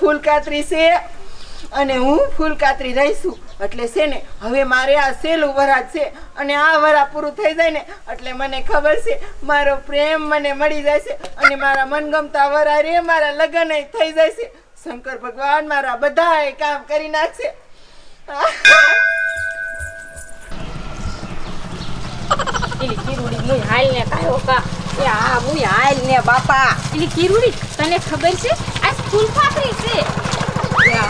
ફૂલ કાતરી છે અને હું ફૂલ કાતરી રહીશું. એટલે છે ને, હવે મારે આ સહેલું વરાત છે અને આ વરા પૂરું થઈ જાય ને, એટલે મને ખબર છે, મારો પ્રેમ મને મળી જાય છે અને મારા મનગમતા વરા રે મારા લગ્ન થઈ જાય છે. શંકર ભગવાન મારા બધા કામ કરી નાખશે. હાલ ને કાયો કા એ આ હું હાલ ને બાપા. એલી કિરુડી તને ખબર છે? આ સ્કૂલ ફાકરી છે.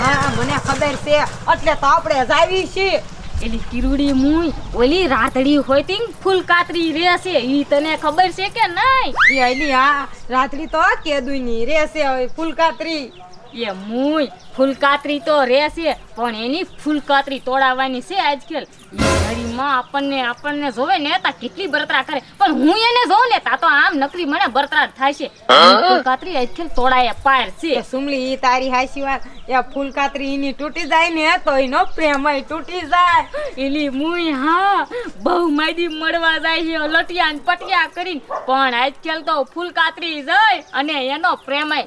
હા મને ખબર છે. એટલે તો આપણે જાવી છીએ. એલી કિરુડી મુય ઓલી રાતડી હોય તી ફૂલ કાતરી રે છે. ઈ તને ખબર છે કે નહીં? એ આયલી હા રાતડી તો કેદુની રહેશે હવે ફૂલકાતરી. એ મુય ફૂલકાતરી તો રહેશે પણ એની ફૂલકાતરી તોડાવવાની છે આજકાલ. ઘડીમાં આપણને આપણને જોવે ને તા કેટલી બરતરા કરે. પણ હું એને જોઉં ને તા તો આમ નકરી મને બરતરા છે. એની આજકાલ તોડાય પાર છે. સુમલી ઈ તારી હાસી વાત. એ ફૂલકાતરી એની તૂટી જાય ને તો એનો પ્રેમય તૂટી જાય. એલી મુય હા. બહુ માયદી મળવા જાય છે લટિયા ને પટિયા કરીને. પણ આજકાલ તો ફૂલકાતરી જાય અને એનો પ્રેમય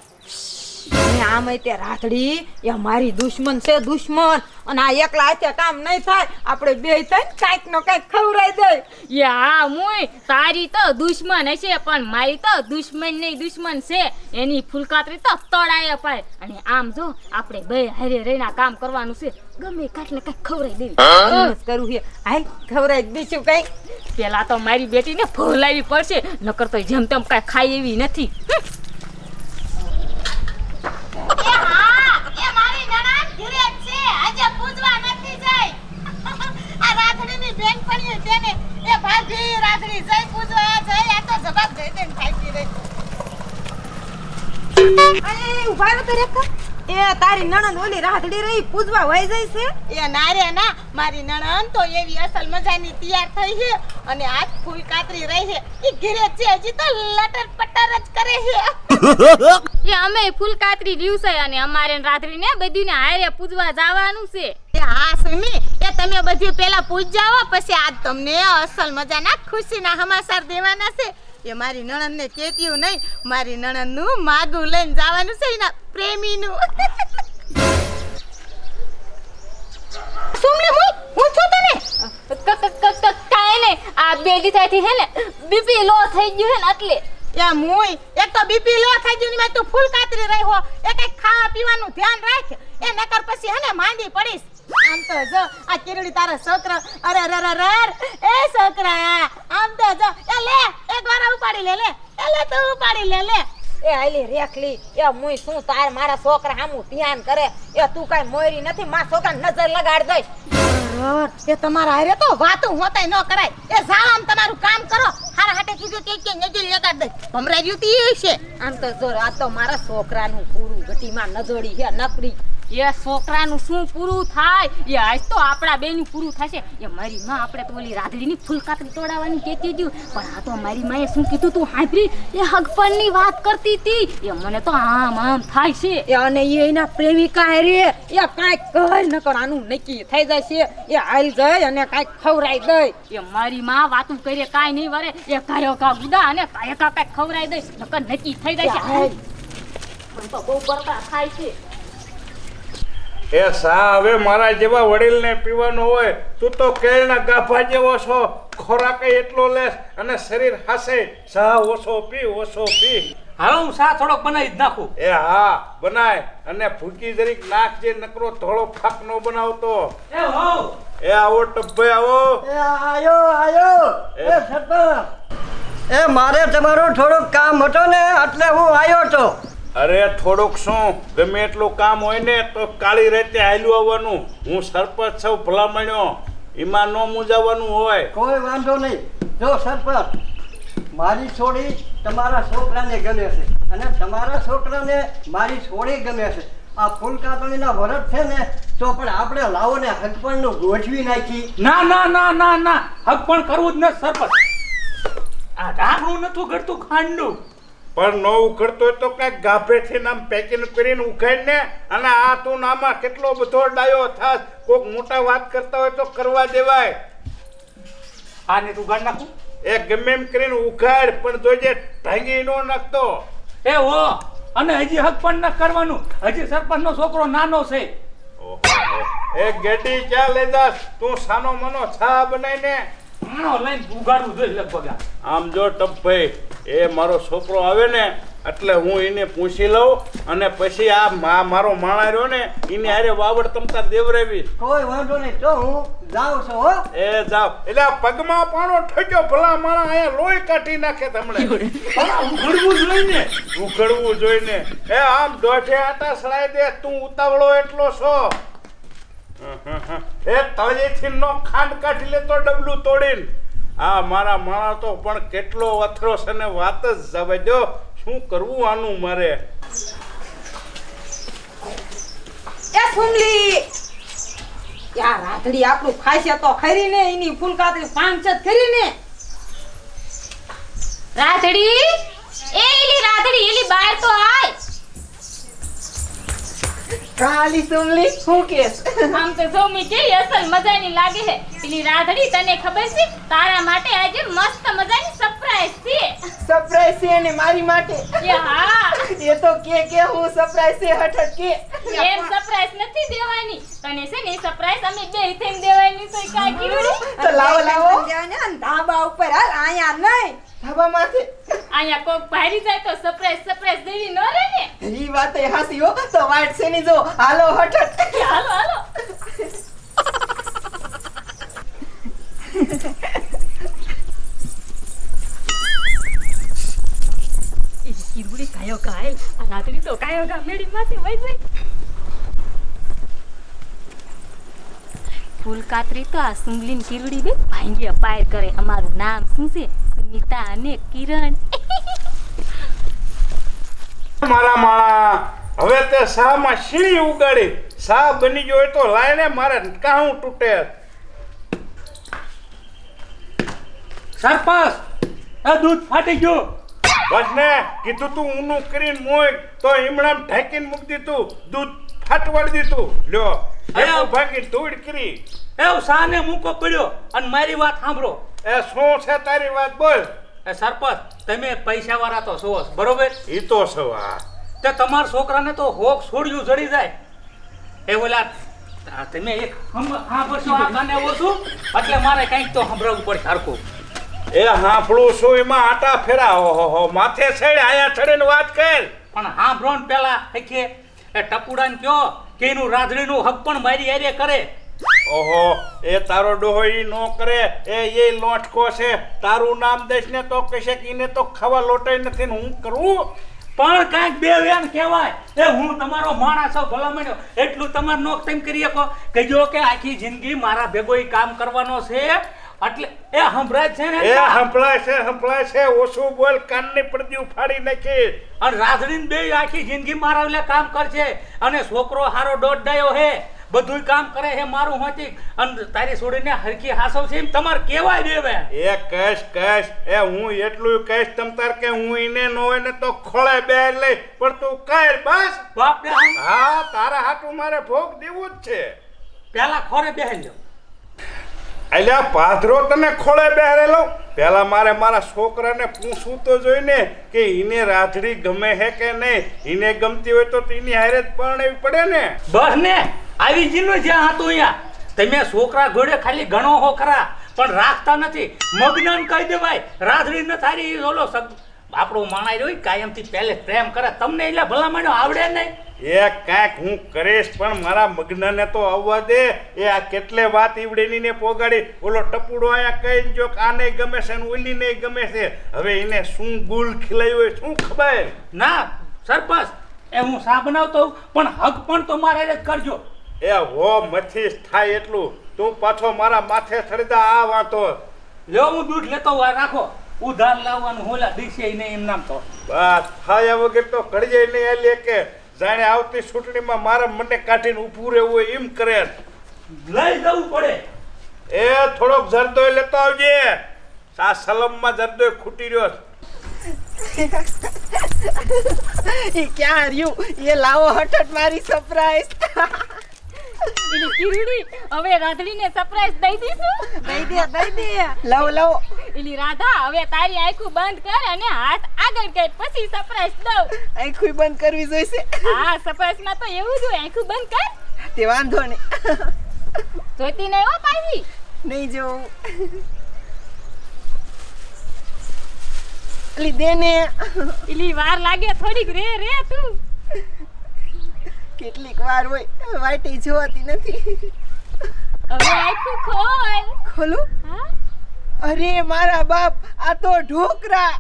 અને આમે તે રાતડી એ મારી દુશ્મન છે દુશ્મન. અને આ એકલા હાથે કામ નહીં થાય. આપણે બે થઈને કાંઈક નો કાંઈક ખવડાવી દે. હા મુય. તારી તો દુશ્મન હશે પણ મારી તો દુશ્મન નહીં દુશ્મન છે. એની ફૂલકાતરી તો તળાય પાય અને આમ જો આપણે બે હારે રહીને કામ કરવાનું છે ગમે કાંઈક ને કાંઈક ખવડાવી દેવી. કરું છે હાલ ખવડાવી દઈશું કાંઈક. પેલા તો મારી બેટીને ફોલાવી પડશે નકર તો જેમ તેમ કાંઈ ખાઈ એવી નથી એ હા એ મારી નણાન ઘરે જ છે આજે પૂજવા નથી જાય આ રાધડીની છે ને એ ભાભી જય પૂજો આ જય આ તો જવાબ દે દઈને થાકી રે. અરે ઊભા રહો તો રેખા. એ તારી નણંદ ઓલી રાધડી રહી પૂજવા વહી જાય છે. એ ના રે ના. મારી નણંદ તો એવી અસલ મજાની તૈયાર થઈ છે અને આજ ફૂલ કાતરી રહી છે. એ ઘરે છે હજી તો લટર પટર જ કરે છે. એ અમે ફૂલ કાતરી દિવસે અને અમારે રાત્રિને બધીને હારે પૂજવા જવાનું છે. એ હા સુમી એ તમે બધી પેલા પૂજ જાઓ પછી આજ તમને અસલ મજાના ખુશીના સમાચાર દેવાના છે. એ મારી નણંદને કેત્યું નહીં મારી નણંદનું માગું લઈને જવાનું છે એના પ્રેમીનું. સુમલી હું હું છું તને? કાંઈ નહીં આ બે દિવસથી હે ને બીપી લો થઈ ગયું હે ને એટલે. એ મુય એક તો બીપી લો થઈ ગયું ને મેં તું ફૂલ કાતરી રહ્યો એ કઈ ખાવા પીવાનું ધ્યાન રાખ. એ નકર પછી હે ને માંદી પડીશ. આમ તો જો, આ કિરડી તારા છોકરો, અરે અરે અરે એ છોકરા, આમ તો જો, એ લે એ વાર ઉપાડી લે લે, એ લે તું ઉપાડી લે લે. એ હાલી રેખલી, એ મુય શું તાર, મારા છોકરા હામું ધ્યાન કરે, એ તું કઈ મોયરી નથી, મારા છોકરા નજર લગાડ દઈશ. એ તમારા હારે તો વાતું હોતાય ન કરાય. એ જાવામ તમારું કામ કરો, હારા હાટે કીધું કે કે નજર લગાડ દઈશ. ભમરાજ્યું તી છે. આમ તો જો, આ તો મારા છોકરાનું પૂરું ગટીમાં નજોડી છે, નકરી. એ છોકરાનું શું પૂરું થાય? એ આજ તો આપણા બેનું પૂરું થશે. એ મારી માં આપણે તો ઓલી રાધડીની ફૂલ કાતરી તોડાવવાની કહેતી હતી. પણ આ તો મારી માએ શું કીધું તું હાંભળી એ હગપણની વાત કરતી હતી. એ મને તો આમ આમ થાય છે. અને એ એના પ્રેમિકા રે એ કાંઈક કહે નકર આનું નક્કી થઈ જશે એ હાલ જાય અને કાંઈક ખવરાઈ દઈ એ મારી માં વાતું કરે કાંઈ નહીં વરે. એ કાયો કા ગુદા અને કાયો કા કાંઈક ખવરાઈ દઈશ નકર નક્કી થઈ જાય છે. બહુ બરતા થાય છે. એ સા હવે મારા જેવા વડીલને પીવાનું હોય તું તો કેળના ગાભા જેવો છો. ખોરાક એટલો લેસ અને શરીર હાસે. સા ઓછો પી ઓછો પી. હાલો હું સા થોડોક બનાવી જ નાખું. એ હા બનાય. અને ફૂકી જરીક નાખજે નકરો થોડો ફાક નો બનાવતો. એ હો. એ આવો ટબ્બે આવો. એ આયો આયો. એ. સરપંચ. એ મારે તમારું થોડુંક કામ હતો ને એટલે હું આવ્યો તો. અરે થોડુંક શું? ગમે એટલું કામ હોય ને તો કાળી રીતે હાલ્યું આવવાનું. હું સરપંચ છું ભલામણ્યો. એમાં ન મૂંઝાવાનું હોય. કોઈ વાંધો નહીં. જો સરપંચ મારી છોડી તમારા છોકરાને ગમે છે અને તમારા છોકરાને મારી છોડી ગમે છે. આ ફૂલ કાતણીના વરસ છે ને તો પણ આપણે લાવો ને હકપણનું ગોઠવી નાખી. ના ના ના ના ના. હકપણ કરવું જ ન સરપંચ. આ ઢાકણું નતું ઘડતું ખાંડનું. પણ ન ઉખડતો હોય તો કંઈક ગાભેથી નામ પેકિંગ કરીને ઉખાડીને અને આ તું નામાં કેટલો બધો ડાયો થાસ કોક મોટા વાત કરતા હોય તો કરવા દેવાય. આને તું ગાડ નાખું? એ ગમે એમ કરીને ઉખાડ પણ જોઈજે ઢાંગી નો નાખતો. એ હો અને હજી હક પણ ન કરવાનું. હજી સરપંચનો છોકરો નાનો છે. ઓહો એ ગેડી ક્યાં લઈ જાસ તું સાનો મનો છા બનાવીને નાનો લઈને ઉગાડવું જોઈએ લગભગ આમ જો ટપભાઈ એ મારો છોકરો આવે ને એટલે હું એને પૂછી લઉં અને પછી આ મા- મારો માણા રહ્યો ને એને હારે વાવડ તમતા દેવરાવી. કોઈ વાંધો નહીં તો હું જાઉં છું હો. એ જાવ એટલે આ પગમાં પાણો ઠક્યો ભલા માણા અહીંયા લોહી કાઢી નાખે તમને ઉઘડવું જોઈએ ને. ઉઘડવું જોઈને એ આમ દોઢે આટા સડાઈ દે તું ઉતાવળો એટલો છો. એ તળિયેથી નો ખાંડ કાઢી લેતો ડબલું તોડીને. આ મારા માણા તો પણ કેટલો વથરો છે ને વાત જ જવા શું કરવું આનું મારે? એ ફૂમલી યા રાતડી આપણું ખાશે તો ખરી ને એની ફૂલ કાતરી પાંચ છત ખરી ને. રાધડી? એ એલી રાધડી એલી બહાર તો આય. કાલી સુમલી હું કેસ? આમ તો જો મી કેવી અસલ મજાની લાગે છે. પેલી રાધડી તને ખબર છે? તારા માટે આજે મસ્ત મજાની સરપ્રાઈઝ છે. સરપ્રાઈઝ છે ને મારી માટે? એ હા. એ તો કે કે હું સરપ્રાઈઝ છે હઠ કે. એમ સરપ્રાઈઝ નથી દેવાની. તને છે ને સરપ્રાઈઝ અમે બે થઈને દેવાની તો કાઈ કીધું તો લાવો લાવો. ને ધાબા ઉપર હાલ અહીંયા નહીં. ધાબા માથે અહીંયા કોક ભારી જાય તો સરપ્રાઈઝ સરપ્રાઈઝ દેવી ન રહે ને? ઈ વાત એ હાસી હો તો વાટ છે ની જો હાલો હઠ હાલો હાલો. એ કાયો કાય આ રાત્રી તો કાયો કા મેડી માથે વઈ ફૂલ કાતરી તો આ સુંગલીન કીરડી બે ભાંગી અપાય કરે અમારું નામ શું છે? સુમિતા અને કિરણ મારા માળા હવે તે શામાં શીણી ઉગાડી? શા બની ગયો તો લાઈને મારે કાહું તૂટે. સરપંચ આ દૂધ ફાટી ગયું. બસ ને કીધું તું ઊનું કરીને મોય તો ઈમણામ ઢાંકીને મૂકી દીધું. દૂધ ફાટવાડી દીધું. લ્યો ભાગી ધૂળ કરી. એવું સાને મૂકો પડ્યો અને મારી વાત સાંભળો. એ શું છે તારી વાત બોલ? એ સરપંચ તમે પૈસા વાળા તો છો બરોબર? એ તો છો તે તમારા છોકરાને તો હોક છોડ્યું જડી જાય. એ ઓલા તમે એક સાંભળશો આ ગાને ઓછું? એટલે મારે કંઈક તો સાંભળવું પડે સરખું એ હાંફળું શું એમાં આટા ફેરા હો હો માથે છેડ આયા છેડે વાત કર. પણ હાંભળો ને પેલા હખે એ ટપુડાને કયો કે એનું રાધડીનું હક પણ મારી હારે કરે. ઓહો એ તારો ડોહો ઈ નો કરે એ એ લોટકો છે. તારું નામ દઈશ ને તો કહેશે કે ઈને તો ખાવા લોટાઈ નથી ને હું કરું? પણ કાંઈક બે વેણ કહેવાય. એ હું તમારો માણસ છું ભલા મળ્યો એટલું તમારે નોક તેમ કરી શકો. કહેજો કે આખી જિંદગી મારા ભેગો ઈ કામ કરવાનો છે. એટલે એ સંભળાય છે ને એ હંભળાય છે સંભળાય છે. ઓછું બોલ કાનની પડદી ઉફાડી નાખી. અને રાધડીને બે આખી જિંદગી મારા કામ કરશે. અને છોકરો હારો દોઢ ડાયો હે. બધુંય કામ કરે હે મારું હોતી અને તારી છોડીને હરખી હાસવ છે એમ તમારે કેવાય દેવે એ કશ કશ એ હું એટલું કહીશ તમ તાર કે હું ઈને નો હોય ને તો ખોળે બે લઈ પણ તું કર બસ. બાપ ને હા તારા હાટું મારે ભોગ દેવું જ છે. પેલા ખોરે બેહી લો અલ્યા પાથરો તને ખોળે બેહરેલો પેલા મારે મારા છોકરાને પૂછવું તો જોઈને કે ઈને રાધડી ગમે હે કે નહીં? ઈને ગમતી હોય તો એની હારે જ પરણવી પડે ને. બસ ને. આવી જીનો જ્યાં હતું અહીંયા. તમે છોકરા ઘોડે ખાલી ગણો હો ખરા પણ રાખતા નથી. મગ્ન કહી દેવાય રાધડી ન થારી ઓલો આપણો માણા રહ્યો કાયમથી પહેલે પ્રેમ કરે. તમને એટલે ભલા માંડ્યો આવડે નહીં? એ કાંઈક હું કરીશ પણ મારા મગ્નને તો આવવા દે. એ આ કેટલે વાત ઈવડેની ને પોગાડી. ઓલો ટપુડો આયા કઈ જો કે આને ગમે છે ને નહીં ગમે છે. હવે એને શું ગુલ ખીલાયું હોય શું ખબર? ના સરપંચ એ હું સા બનાવતો પણ હક પણ તો મારે કરજો. એ હો મથી થાય એટલું. તું પાછો મારા માથે ચડતા આ વાંધો લ્યો હું દૂધ લેતો હોય રાખો. ઉધાર લાવવાનું હોલા દિશે નહીં એમ નામ તો. બસ થાય વગર તો ઘડીએ નહીં લે કે જાણે આવતી ચૂંટણીમાં મારા મને કાઢીને ઊભું રહેવું હોય એમ કરે. લઈ જવું પડે. એ થોડોક જરદોય લેતો આવજે. આ સલમમાં જરદોય ખૂટી રહ્યો એ ઈ ક્યાં રહ્યું? એ લાવો હઠટ મારી સરપ્રાઈઝ કિરડી હવે રાધડીને સરપ્રાઈઝ દઈ દઈશું દઈ દે દઈ દે. લાવો લાવો. એલી રાધા હવે તારી આંખું બંધ કર અને હાથ આગળ કર પછી સરપ્રાઈઝ દઉં. આંખું બંધ કરવી જોઈશે. હા સરપ્રાઈઝમાં તો એવું જ હોય આંખું બંધ કર. તે વાંધો નહીં. જોઈતી નહીં હો પાછી. નહીં જોવું અલી દે ને. એલી વાર લાગે થોડીક રે રે તું. કેટલીક વાર હોય વાટી જોવાતી નથી. હવે આખું ખોલ. ખોલું? અરે મારા બાપ આ તો ઢોકરા.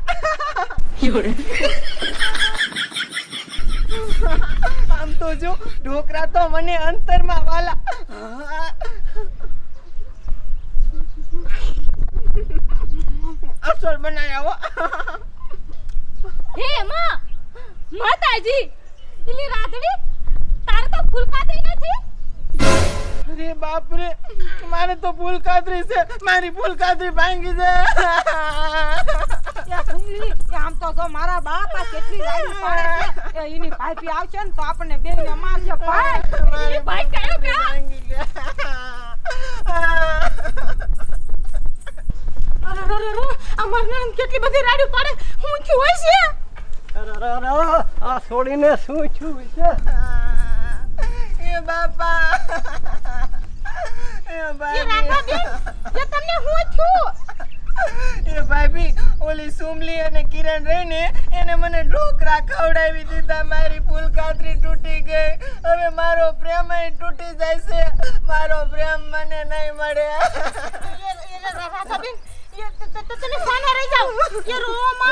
આમ તો જો ઢોકરા તો મને અંતરમાં વાલા. અસર બનાયા હો. હે માં માતાજી એલી રાધડી બાપ રે મારે તો ફૂલ કાતરી છે મારી ફૂલ કાતરી ભાંગી છે. આમ તો જો મારા બાપ આ કેટલી રાઈ પડે છે એની ભાઈપી આવશે ને તો આપણને બેયને મારશે ભાઈ. એ ભાઈ કયો કે ભાંગી ગયા અરે અરે અરે અમાર નણંદ કેટલી બધી રાડ્યું પડે? હું છું હોય છે? અરે, અરે, અરે, આ છોડીને શું છું છે? એ બાપા. એ રાધાબેન એ તમને હું થયું એ ભાભી ઓલી સુમલી અને કિરણ રહીને એને મને ઢોકરા ખવડાવી દીધા મારી ફૂલકાતરી તૂટી ગઈ. હવે મારો પ્રેમ તૂટી જાય છે. મારો પ્રેમ મને નહીં મળે.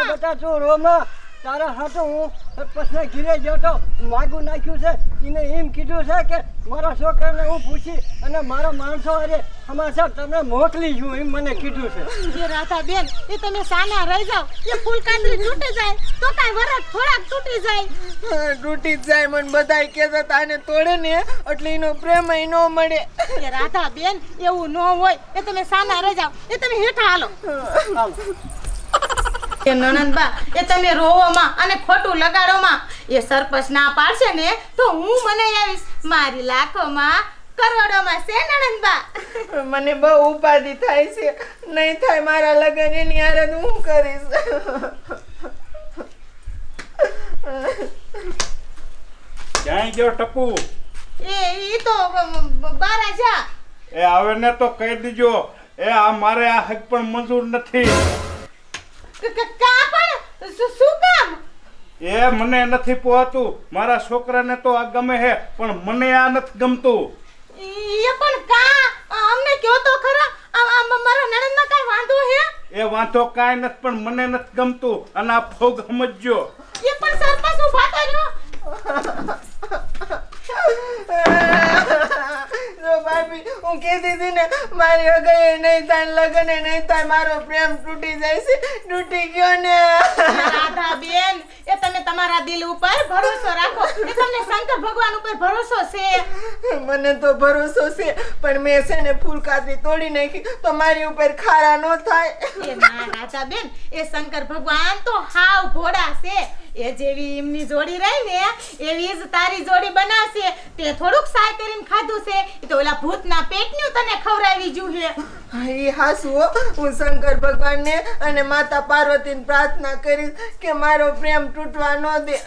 બેટા તું રોમાં. તારા હાથો હું પછી ઘીરે જતો તો માગું નાખ્યું છે. એને એમ કીધું છે કે મારા છોકરાને હું પૂછી અને મારા માણસો અરે સમાચાર તમને મોકલી છું એમ મને કીધું છે. એ રાધાબેન એ તમે સાના રહી જાઓ. એ ફૂલ કાંદરી તૂટી જાય. તો કાંઈ વરસ થોડાક તૂટી જાય. તૂટી જ જાય મને બધાય કહેતા તાને તોડે ને એટલે એનો પ્રેમ એ ન મળે. એ રાધાબેન એવું ન હોય. એ તમે સાના રહી જાઓ. એ તમે હેઠા હાલો. એ નણંદબા એ તમે રોવોમાં અને ખોટું લગાડોમાં. એ સરપંચ ના પાડશે ને તો હું મને આવીશ. મારી લાખોમાં કરોડોમાં છે નણંદબા મને બહુ ઉપાધિ થાય છે. નહીં થાય મારા લગ્ન એની હારે હું કરીશ? ક્યાંય ગયો ટપુ એ ઈ તો બારા જા. એ આવે ને તો કહી દીજો. એ આ મારે આ હક પણ મંજૂર નથી. ક- પણ? શું શું કામ? એ મને નથી પોહતું. મારા છોકરાને તો આ ગમે હે પણ મને આ નથી ગમતું. એ પણ કા? અમને કયો તો ખરા? મારા નણંદમાં કાંઈ વાંધો હે? એ વાંધો કાઈ નથી પણ મને નથી ગમતું. અને આ ફોગ સમજજો. એ પણ સરપંચ ઊભા તો રહ્યો ભાભી હું કહેતી હતી ને મારી વગર નહીં થાય લગન નહીં થાય મારો પ્રેમ તૂટી જાય છે તૂટી ગયો ને રાધા બેન તમે તમારા દિલ ઉપર ભરોસો રાખો. કે તમને શંકર ભગવાન ઉપર ભરોસો છે. મને તો ભરોસો છે પણ મેં છે ને ફૂલ કાતરી તોડી નાખી તો મારી ઉપર ખારા ન થાય. એ ના રાજા બેન એ શંકર ભગવાન તો હાવ ભોળા છે. એ જેવી એમની જોડી રહી ને એવી જ તારી જોડી બનાવશે. તે થોડુંક સાય કરીને ખાધું છે. તો ઓલા ભૂતના પેટનું તને ખવડાવી જુ છે. હા, એ હાસુ હું શંકર ભગવાનને અને માતા પાર્વતીને પ્રાર્થના કરીશ કે મારો પ્રેમ તૂટવા ન દે.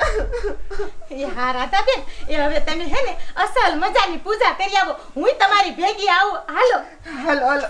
એ હા રાધાબેન એ હવે તમે હે ને અસલ મજાની પૂજા કરી આવો. હું તમારી ભેગી આવું. હાલો. હાલો હાલો.